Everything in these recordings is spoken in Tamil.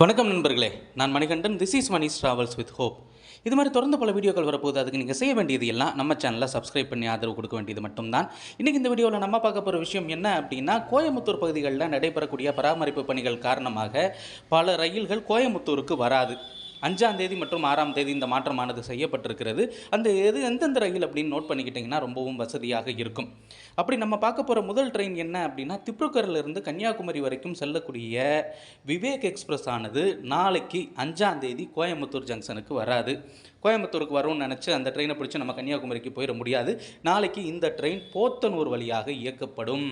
வணக்கம் நண்பர்களே. நான் Manikandan. This is Mani's travels with hope இது மாதிரி தொடர்ந்து பல வீடியோக்கள் வரப்போகுது. அதுக்கு நீங்கள் செய்ய வேண்டியது எல்லாம் நம்ம சேனலில் சப்ஸ்கிரைப் பண்ணி ஆதரவு கொடுக்க வேண்டியது மட்டும்தான். இன்றைக்கி இந்த வீடியோவில் நம்ம பார்க்க போகிற விஷயம் என்ன அப்படின்னா கோயம்புத்தூர் பகுதிகளில் நடைபெறக்கூடிய பராமரிப்பு பணிகள் காரணமாக பல ரயில்கள் கோயம்புத்தூருக்கு வராது. அஞ்சாம் தேதி மற்றும் ஆறாம் தேதி இந்த மாற்றமானது செய்யப்பட்டிருக்கிறது. அந்த எது எந்தெந்த ரயில் அப்படின்னு நோட் பண்ணிக்கிட்டிங்கன்னா ரொம்பவும் வசதியாக இருக்கும். அப்படி நம்ம பார்க்க போகிற முதல் ட்ரெயின் என்ன அப்படின்னா திப்ருக்கரிலிருந்து கன்னியாகுமரி வரைக்கும் செல்லக்கூடிய விவேக் எக்ஸ்பிரஸ் ஆனது நாளைக்கு அஞ்சாம் தேதி கோயம்புத்தூர் ஜங்ஷனுக்கு வராது. கோயம்புத்தூருக்கு வரும்னு நினச்சி அந்த ட்ரெயினை பிடிச்சி நம்ம கன்னியாகுமரிக்கு போயிட முடியாது. நாளைக்கு இந்த ட்ரெயின் போத்தனூர் வழியாக இயக்கப்படும்.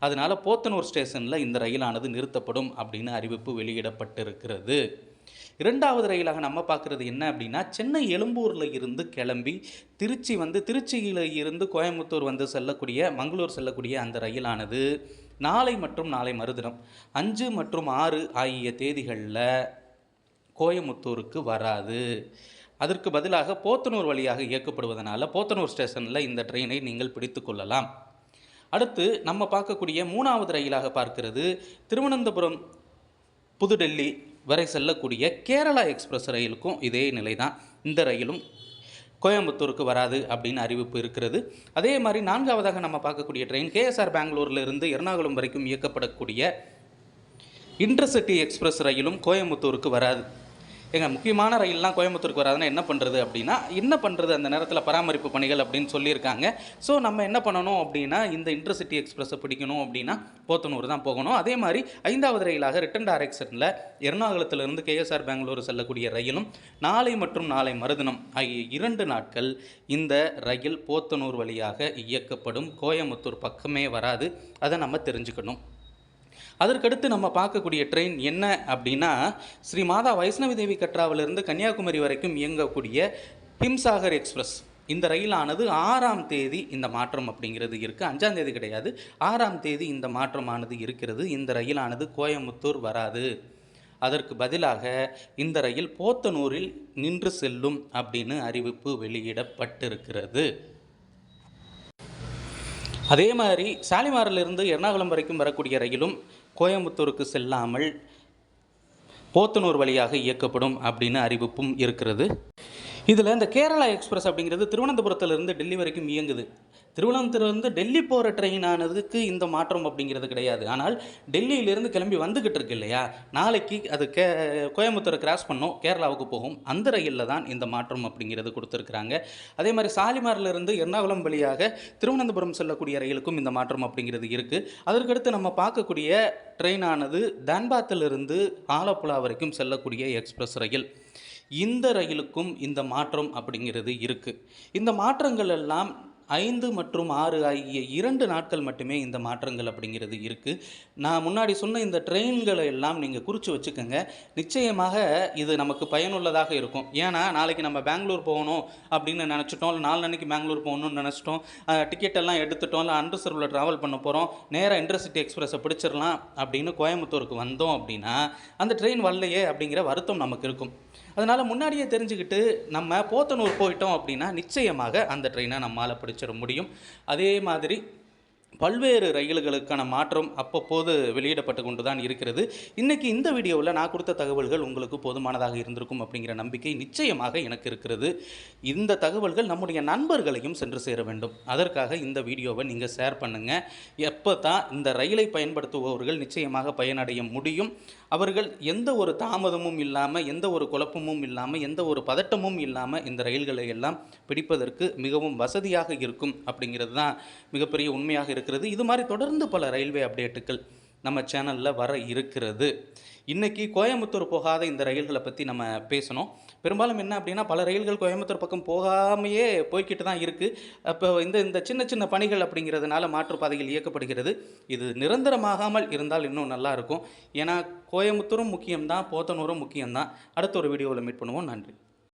அதனால் போத்தனூர் ஸ்டேஷனில் இந்த ரயிலானது நிறுத்தப்படும் அப்படின்னு அறிவிப்பு வெளியிடப்பட்டிருக்கிறது. இரண்டாவது ரயிலாக நம்ம பார்க்குறது என்ன அப்படின்னா சென்னை எழும்பூரில் இருந்து கிளம்பி திருச்சி வந்து திருச்சியில் இருந்து கோயம்புத்தூர் வந்து செல்லக்கூடிய மங்களூர் செல்லக்கூடிய அந்த ரயிலானது நாளை மற்றும் நாளை மறுதினம் அஞ்சு மற்றும் ஆறு ஆகிய தேதிகளில் கோயமுத்தூருக்கு வராது. அதற்கு பதிலாக போத்தனூர் வழியாக இயக்கப்படுவதனால போத்தனூர் ஸ்டேஷனில் இந்த ட்ரெயினை நீங்கள் பிடித்து கொள்ளலாம். அடுத்து நம்ம பார்க்கக்கூடிய மூணாவது ரயிலாக பார்க்கிறது திருவனந்தபுரம் புதுடெல்லி வரை செல்லக்கூடிய கேரளா எக்ஸ்பிரஸ் ரயிலுக்கும் இதே நிலை தான் இந்த ரயிலும் கோயம்புத்தூருக்கு வராது அப்படின்னு அறிவிப்பு இருக்கிறது. அதே மாதிரி நான்காவதாக நம்ம பார்க்கக்கூடிய ட்ரெயின் கேஎஸ்ஆர் பெங்களூர்லேருந்து எர்ணாகுளம் வரைக்கும் இயக்கப்படக்கூடிய இன்டர்சிட்டி எக்ஸ்பிரஸ் ரயிலும் கோயம்புத்தூருக்கு வராது. எங்க முக்கியமான ரயில்லாம் கோயம்புத்தூருக்கு வராதுன்னா என்ன பண்ணுறது அப்படின்னா என்ன பண்ணுறது அந்த நேரத்தில் பராமரிப்பு பணிகள் அப்படின்னு சொல்லியிருக்காங்க. ஸோ நம்ம என்ன பண்ணணும் அப்படின்னா இந்த இன்டர்சிட்டி எக்ஸ்பிரஸை பிடிக்கணும் அப்படின்னா போத்தனூர் தான் போகணும். அதே மாதிரி ஐந்தாவது ரயிலாக ரிட்டன் டைரக்ஷனில் எர்ணாகுளத்திலிருந்து கேஎஸ்ஆர் பெங்களூர் செல்லக்கூடிய ரயிலும் நாளை மற்றும் நாளை மறுதினம் ஆகிய இரண்டு நாட்கள் இந்த ரயில் போத்தனூர் வழியாக இயக்கப்படும். கோயம்புத்தூர் பக்கமே வராது. அதை நம்ம தெரிஞ்சுக்கணும். அதற்கடுத்து நம்ம பார்க்கக்கூடிய ட்ரெயின் என்ன அப்படின்னா ஸ்ரீ மாதா வைஷ்ணவி தேவி கட்ராவிலிருந்து கன்னியாகுமரி வரைக்கும் இயங்கக்கூடிய ஹிம்சாகர் எக்ஸ்பிரஸ். இந்த ரயிலானது ஆறாம் தேதி இந்த மாற்றம் அப்படிங்கிறது இருக்குது அஞ்சாம் தேதி கிடையாது. ஆறாம் தேதி இந்த மாற்றமானது இருக்கிறது. இந்த ரயிலானது கோயம்புத்தூர் வராது. அதற்கு பதிலாக இந்த ரயில் போத்தனூரில் நின்று செல்லும் அப்படின்னு அறிவிப்பு வெளியிடப்பட்டிருக்கிறது. அதே மாதிரி சாலிமாரிலிருந்து எர்ணாகுளம் வரைக்கும் வரக்கூடிய ரயிலும் கோயம்புத்தூருக்கு செல்லாமல் போத்தனூர் வழியாக இயக்கப்படும் அப்படின்னு அறிவிப்பும் இருக்கிறது. இதில் இந்த கேரளா எக்ஸ்பிரஸ் அப்படிங்கிறது திருவனந்தபுரத்திலிருந்து டெல்லி வரைக்கும் இயங்குது. திருவனந்தபுரத்துலேருந்து டெல்லி போகிற ட்ரெயின் ஆனதுக்கு இந்த மாற்றம் அப்படிங்கிறது கிடையாது. ஆனால் டெல்லியிலேருந்து கிளம்பி வந்துக்கிட்டு இருக்கு இல்லையா? நாளைக்கு அது கே கோயம்புத்தூரை கிராஸ் பண்ணோம் கேரளாவுக்கு போகும். அந்த ரயிலில் தான் இந்த மாற்றம் அப்படிங்கிறது கொடுத்துருக்குறாங்க. அதே மாதிரி சாலிமாரிலிருந்து எர்ணாகுளம் வழியாக திருவனந்தபுரம் செல்லக்கூடிய ரயிலுக்கும் இந்த மாற்றம் அப்படிங்கிறது இருக்குது அதற்கடுத்து நம்ம பார்க்கக்கூடிய ட்ரெயினானது தான்பாத்திலிருந்து ஆலப்புழா வரைக்கும் செல்லக்கூடிய எக்ஸ்பிரஸ் ரயில். இந்த ரயிலுக்கும் இந்த மாற்றம் அப்படிங்கிறது இருக்குது இந்த மாற்றங்கள் எல்லாம் ஐந்து மற்றும் ஆறு ஆகிய இரண்டு நாட்கள் மட்டுமே இந்த மாற்றங்கள் அப்படிங்கிறது இருக்குது நான் முன்னாடி சொன்ன இந்த ட்ரெயின்களை எல்லாம் நீங்கள் குறித்து வச்சுக்கோங்க. நிச்சயமாக இது நமக்கு பயனுள்ளதாக இருக்கும். ஏன்னா நாளைக்கு நம்ம பெங்களூர் போகணும் அப்படின்னு நினச்சிட்டோம். இல்லை நாலு அன்னைக்கு பெங்களூர் போகணும்னு நினச்சிட்டோம். டிக்கெட் எல்லாம் எடுத்துட்டோம். இல்லை அன்ரிசர்வில் ட்ராவல் பண்ண போகிறோம் நேராக இன்டர்சிட்டி எக்ஸ்பிரஸை பிடிச்சிடலாம் அப்படின்னு கோயம்புத்தூருக்கு வந்தோம் அப்படின்னா அந்த ட்ரெயின் வரலையே அப்படிங்கிற வருத்தம் நமக்கு இருக்கும். அதனால் முன்னாடியே தெரிஞ்சுக்கிட்டு நம்ம போத்தனூர் போயிட்டோம் அப்படின்னா நிச்சயமாக அந்த ட்ரெயினை நம்மளால் பிடிச்சிட முடியும். அதே மாதிரி பல்வேறு ரயில்களுக்கான மாற்றம் அப்பப்போது வெளியிடப்பட்டு கொண்டு தான் இருக்கிறது. இன்றைக்கி இந்த வீடியோவில் நான் கொடுத்த தகவல்கள் உங்களுக்கு போதுமானதாக இருந்திருக்கும் அப்படிங்கிற நம்பிக்கை நிச்சயமாக எனக்கு இருக்கிறது. இந்த தகவல்கள் நம்முடைய நண்பர்களையும் சென்று சேர வேண்டும். அதற்காக இந்த வீடியோவை நீங்கள் ஷேர் பண்ணுங்கள் எப்போ தான் இந்த ரயிலை பயன்படுத்துபவர்கள் நிச்சயமாக பயனடைய முடியும். அவர்கள் எந்த ஒரு தாமதமும் இல்லாமல் எந்த ஒரு குழப்பமும் இல்லாமல் எந்த ஒரு பதட்டமும் இல்லாமல் இந்த ரயில்களை எல்லாம் பிடிப்பதற்கு மிகவும் வசதியாக இருக்கும் அப்படிங்கிறது தான் மிகப்பெரிய உண்மையாக இருக்கிறது. இது மாதிரி தொடர்ந்து பல ரயில்வே அப்டேட்டுகள் நம்ம சேனலில் வர இருக்கிறது. இன்றைக்கி கோயம்புத்தூர் போகாத இந்த ரயில்களை பற்றி நம்ம பேசணும். பெரும்பாலும் என்ன அப்படின்னா பல ரயில்கள் கோயம்புத்தூர் பக்கம் போகாமையே போய்கிட்டு தான் இருக்குது அப்போ இந்த இந்த சின்ன சின்ன பணிகள் அப்படிங்கிறதுனால மாற்றுப்பாதைகள் இயக்கப்படுகிறது. இது நிரந்தரமாகாமல் இருந்தால் இன்னும் நல்லா இருக்கும். ஏன்னா கோயம்புத்தூரும் முக்கியம்தான் போத்தனூரும் முக்கியம்தான். அடுத்த ஒரு வீடியோவில் மீட் பண்ணுவோம். நன்றி.